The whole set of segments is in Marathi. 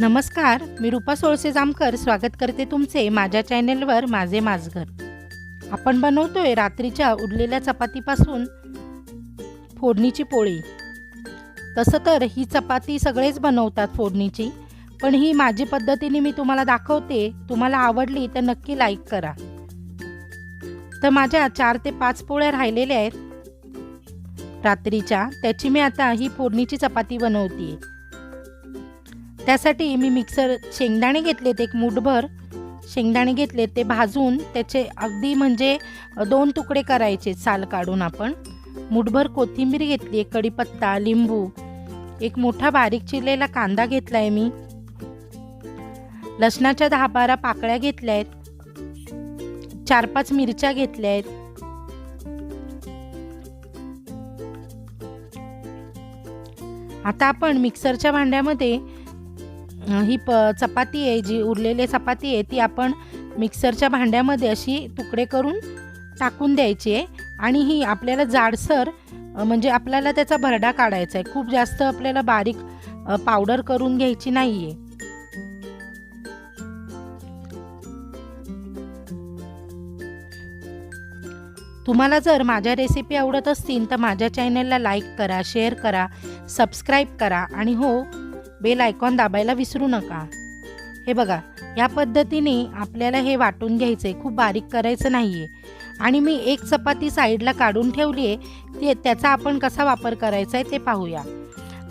नमस्कार मी रुपा सोळसे जामकर स्वागत करते तुमचे माझ्या चॅनेलवर माझे माझघर आपण बनवतोय रात्रीच्या उरलेल्या चपातीपासून फोडणीची पोळी. तसं तर ही चपाती सगळेच बनवतात फोडणीची पण ही माझी पद्धतीने मी तुम्हाला दाखवते तुम्हाला आवडली तर नक्की लाईक करा. तर माझ्या चार ते पाच पोळ्या राहिलेल्या आहेत रात्रीच्या त्याची मी आता ही फोडणीची चपाती बनवते त्यासाठी मी मिक्सर शेंगदाणे घेतलेत एक मूठभर शेंगदाणे घेतले ते भाजून त्याचे अगदी म्हणजे दोन तुकडे करायचे साल काढून आपण. मूठभर कोथिंबीर घेतली आहे कढीपत्ता लिंबू एक मोठा बारीक चिरलेला कांदा घेतला आहे मी. लसणाच्या दहा बारा पाकळ्या घेतल्या आहेत. चार पाच मिरच्या घेतल्या आहेत. आता आपण मिक्सरच्या भांड्यामध्ये ही प चपाती आहे जी उरलेली चपाती आहे ती आपण मिक्सरच्या भांड्यामध्ये अशी तुकडे करून टाकून द्यायची आहे. आणि ही आपल्याला जाडसर म्हणजे आपल्याला त्याचा भरडा काढायचा आहे. खूप जास्त आपल्याला बारीक पावडर करून घ्यायची नाही आहे तुम्हाला जर माझ्या रेसिपी आवडत असतील तर माझ्या चॅनलला लाईक करा शेअर करा सबस्क्राईब करा. आणि हो बेल आयकॉन दाबायला विसरू नका. हे बघा या पद्धतीने आपल्याला हे वाटून घ्यायचं आहे खूप बारीक करायचं नाही आहे आणि मी एक चपाती साईडला काढून ठेवली आहे ते त्याचा आपण कसा वापर करायचा आहे ते पाहूया.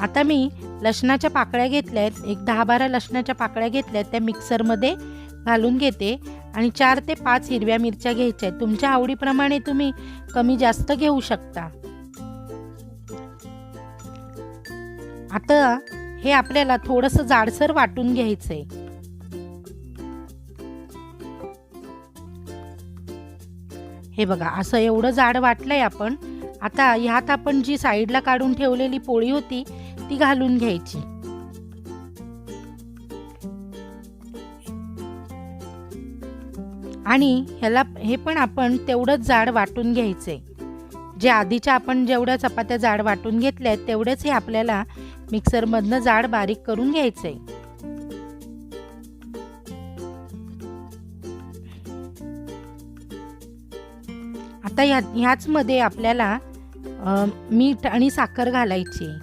आता मी लसणाच्या पाकळ्या घेतल्या आहेत एक दहा बारा लसणाच्या पाकळ्या घेतल्या आहेत त्या मिक्सरमध्ये घालून घेते. आणि चार ते पाच हिरव्या मिरच्या घ्यायच्या आहेत तुमच्या आवडीप्रमाणे तुम्ही कमी जास्त घेऊ शकता. आता हे आपल्याला थोडंसं जाडसर वाटून घ्यायचंय. हे बघा असं एवढं जाड वाटलंय आपण आता ह्यात आपण जी साईडला काढून ठेवलेली पोळी होती ती घालून घ्यायची. आणि ह्याला हे पण आपण तेवढंच जाड वाटून घ्यायचंय. जे आधीच्या आपण जेवढ्या चपात्या जाड वाटून घेतल्या आहेत तेवढेच हे आपल्याला मिक्सरमधनं जाड बारीक करून घ्यायचंय. आता ह्या ह्याचमध्ये आपल्याला मीठ आणि साखर घालायची.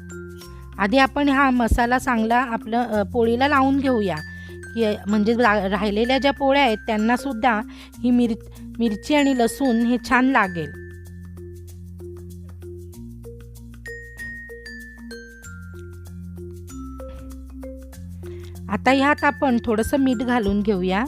आधी आपण हा मसाला चांगला आपलं पोळीला लावून घेऊया. की म्हणजे रा- राहिलेल्या ज्या पोळ्या आहेत त्यांनासुद्धा ही मिर मिरची आणि लसूण हे छान लागेल. आता ह्यात आपण थोडंसं मीठ घालून घेऊया.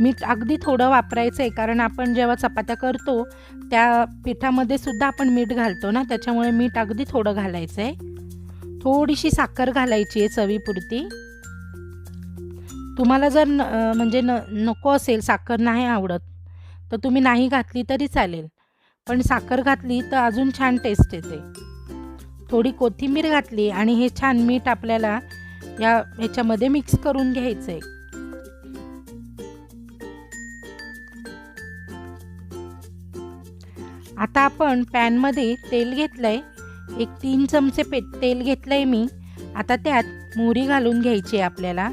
मीठ अगदी थोडं वापरायचं आहे कारण आपण जेव्हा चपात्या करतो त्या पिठामध्ये सुद्धा आपण मीठ घालतो ना त्याच्यामुळे मीठ अगदी थोडं घालायचं आहे थोडीशी साखर घालायची आहे चवीपुरती. तुम्हाला जर न म्हणजे न नको असेल साखर नाही आवडत तर तुम्ही नाही घातली तरी चालेल. पण साखर घातली तर अजून छान टेस्ट येते. थोडी कोथिंबीर घातली आणि हे छान मीठ आपल्याला या ह्याच्यामध्ये मिक्स करून घ्यायचं आहे आता आपण पॅनमध्ये तेल घेतलंय. एक तीन चमचे पे तेल घेतलंय मी. आता त्यात मोहरी घालून घ्यायची आहे आपल्याला.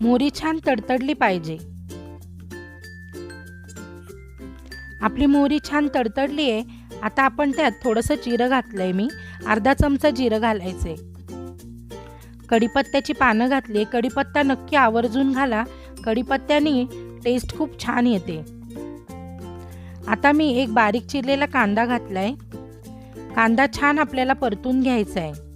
मोहरी छान तडतडली पाहिजे. आपली मोहरी छान तडतडली आहे. आता आपण त्यात थोडंसं जिरं घातलंय मी. अर्धा चमचा जिरं घालायचे. कढीपत्त्याची पानं घातली कढीपत्ता नक्की आवर्जून घाला. कढीपत्त्याने टेस्ट खूप छान येते. आता मी एक बारीक चिरलेला कांदा घातलाय. कांदा छान आपल्याला परतून घ्यायचा आहे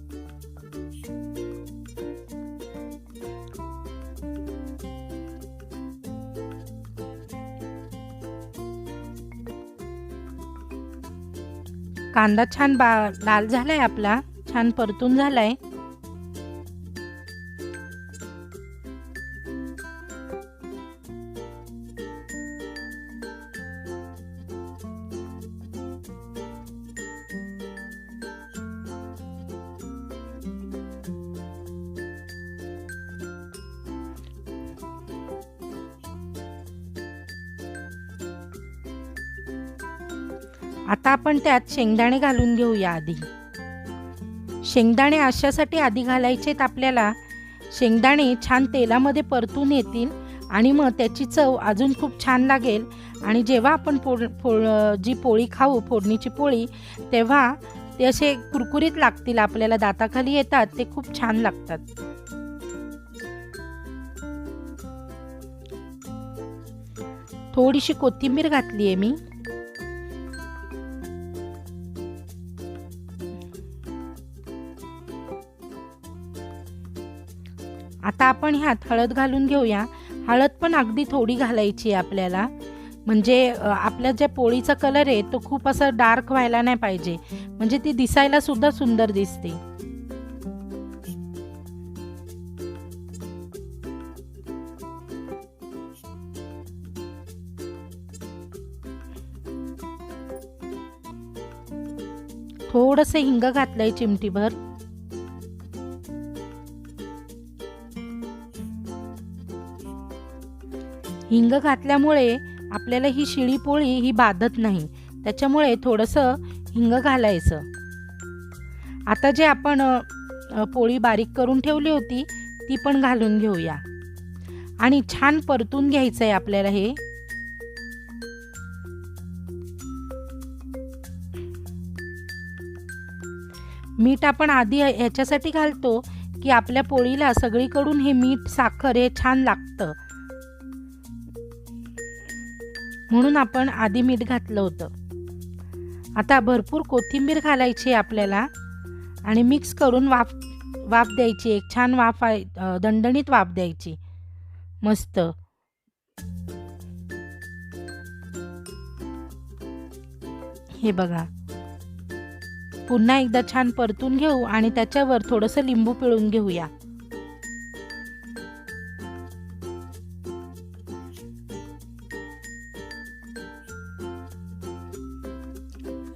कांदा छान बा लाल झालाय आपला छान परतून झालाय. आता आपण त्यात शेंगदाणे घालून घेऊया आधी. शेंगदाणे अशासाठी आधी घालायचेत आपल्याला. शेंगदाणे छान तेलामध्ये परतून येतील आणि मग त्याची चव अजून खूप छान लागेल. आणि जेव्हा आपण पोळ पोळ जी पोळी खाऊ फोडणीची पोळी तेव्हा ते असे कुरकुरीत लागतील आपल्याला दाताखाली येतात ते खूप छान लागतात. थोडीशी कोथिंबीर घातली आहे मी. आपण ह्यात हळद घालून घेऊया. हळद पण अगदी थोडी घालायची आहे आपल्याला. म्हणजे आपल्या ज्या पोळीचा कलर आहे तो खूप असा डार्क व्हायला नाही पाहिजे. म्हणजे ती दिसायला सुद्धा सुंदर दिसते. थोडस हिंग घातलंय चिमटीभर. हिंग घातल्यामुळे आपल्याला ही शिळी पोळी ही बाधत नाही. त्याच्यामुळे थोडंसं हिंग घालायचं. आता जे आपण पोळी बारीक करून ठेवली होती ती पण घालून घेऊया. आणि छान परतून घ्यायचं आहे आपल्याला हे. मीठ आपण आधी ह्याच्यासाठी घालतो की आपल्या पोळीला सगळीकडून हे मीठ साखर हे छान लागतं. म्हणून आपण आधी मीठ घातलं होतं. आता भरपूर कोथिंबीर घालायची आहे आपल्याला आणि मिक्स करून वाफ वाफ द्यायची. एक छान वाफ आहे दणदणीत वाफ द्यायची. मस्त. हे बघा. पुन्हा एकदा छान परतून घेऊ आणि त्याच्यावर थोडंसं लिंबू पिळून घेऊया.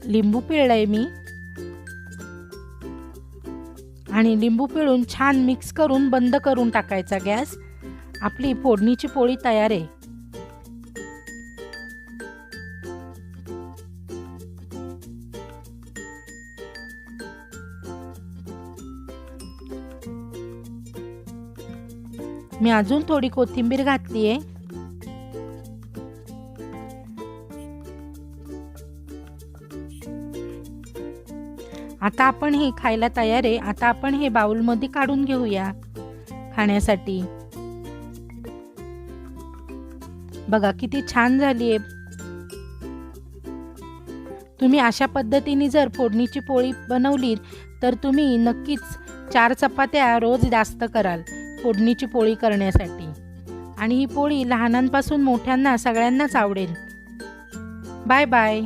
लिंबू पिळलंय मी. आणि लिंबू पिळून छान मिक्स करून बंद करून टाकायचा गॅस. आपली फोडणीची पोळी तयार आहे. मी अजून थोडी कोथिंबीर घातली आहे आता आपण हे खायला तयार आहे. आता आपण हे बाउलमध्ये काढून घेऊया. खाण्यासाठी. बघा किती छान झाली आहे. तुम्ही अशा पद्धतीने जर फोडणीची पोळी बनवली तर तुम्ही नक्कीच चार चपात्या रोज जास्त कराल फोडणीची पोळी करण्यासाठी. आणि ही पोळी लहानांपासून मोठ्यांना सगळ्यांनाच आवडेल. Bye bye.